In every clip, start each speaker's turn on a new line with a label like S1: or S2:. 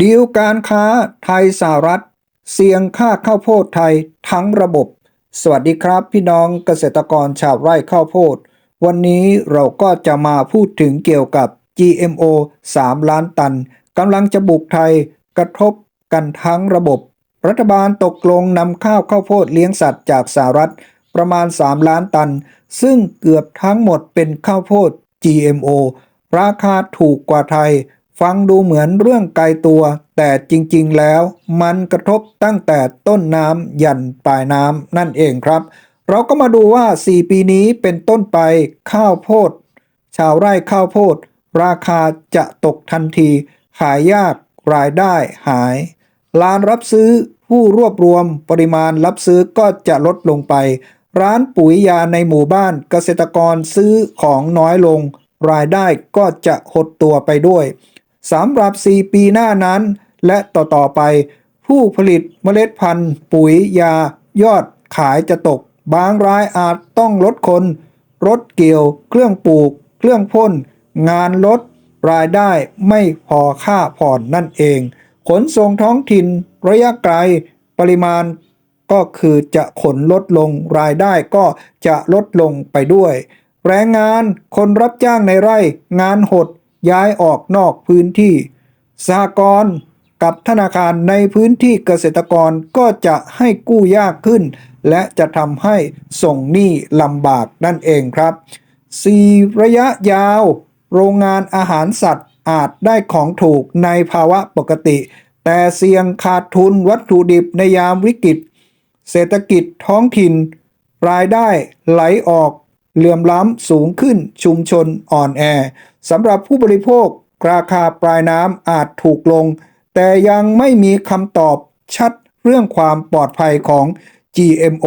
S1: ดีลการค้าไทยสหรัฐ เสี่ยงค่าข้าวโพดไทยทั้งระบบ สวัสดีครับ พี่น้องเกษตรกรชาวไร่ข้าวโพด วันนี้เราก็จะมาพูดถึงเกี่ยวกับ GMO 3 ล้านตันกำลังจะบุกไทยกระทบกันทั้งระบบ รัฐบาลตกลงนำข้าวข้าวโพดเลี้ยงสัตว์จากสหรัฐประมาณ 3 ล้านตัน ซึ่งเกือบทั้งหมดเป็นข้าวโพด GMO ราคาถูกกว่าไทย ฟังดูเหมือนเรื่องไกลตัว แต่จริงๆแล้ว มันกระทบตั้งแต่ต้นน้ำยันปลายน้ำนั่นเองครับ เราก็มาดูว่า 4 ปีนี้เป็นต้นไปข้าวโพด ชาวไร่ข้าวโพด ราคาจะตกทันที ขายยากรายได้หายร้านรับซื้อผู้รวบรวมปริมาณรับซื้อก็จะลดลงไป ร้านปุ๋ยยาในหมู่บ้านเกษตรกรซื้อของน้อยลง รายได้ก็จะหดตัวไปด้วย สำหรับ 4 ปีหน้านั้น และต่อ ๆ ไป ผู้ผลิตเมล็ดพันธุ์ ปุ๋ยยา ยอดขายจะตก บางรายอาจต้องลดคนรถเกี่ยว เครื่องปลูก เครื่องพ่น งานลด รายได้ไม่พอค่าผ่อนนั่นเอง ขนส่งท้องถิ่น ระยะไกล ปริมาณก็คือจะขนลดลง รายได้ก็จะลดลงไปด้วย แรงงาน คนรับจ้างในไร่ งานหด ย้ายออกนอกพื้นที่ สหกรณ์กับธนาคารในพื้นที่เกษตรกรก็จะให้กู้ยากขึ้น และจะทำให้ส่งหนี้ลำบากนั่นเองครับ 4. ระยะยาว โรงงานอาหารสัตว์อาจได้ของถูกในภาวะปกติ แต่เสี่ยงขาดทุนวัตถุดิบในยามวิกฤต เศรษฐกิจท้องถิ่น รายได้ไหลออกเหลื่อมล้ำสูงขึ้นชุมชนอ่อนแอ สำหรับผู้บริโภค ราคาปลายน้ำอาจถูกลง แต่ยังไม่มีคำตอบชัดเรื่องความปลอดภัยของ GMO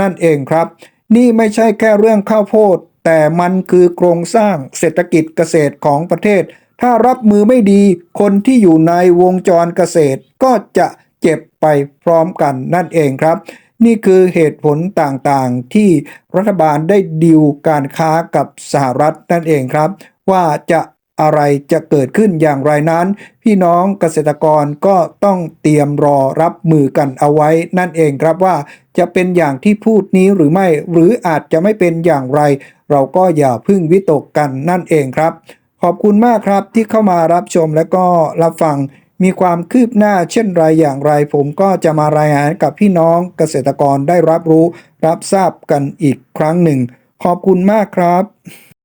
S1: นั่นเองครับ นี่ไม่ใช่แค่เรื่องข้าวโพด แต่มันคือโครงสร้างเศรษฐกิจเกษตรของประเทศ ถ้ารับมือไม่ดี คนที่อยู่ในวงจรเกษตรก็จะเจ็บไปพร้อมกันนั่นเองครับ นี่คือเหตุผลต่างๆที่รัฐบาลได้ดิวการค้ากับสหรัฐนั่นเองครับ ว่าจะอะไรจะเกิดขึ้นอย่างไรนั้น พี่น้องเกษตรกรก็ต้องเตรียมรอรับมือกันเอาไว้ นั่นเองครับว่าจะเป็นอย่างที่พูดนี้หรือไม่ หรืออาจจะไม่เป็นอย่างไร เราก็อย่าพึ่งวิตกกันนั่นเองครับ ขอบคุณมากครับที่เข้ามารับชมและก็รับฟังมีความคืบหน้าเช่นไรอย่างไร ผมก็จะมารายงานกับพี่น้องเกษตรกรได้รับรู้ รับทราบกันอีกครั้งหนึ่ง ขอบคุณมากครับ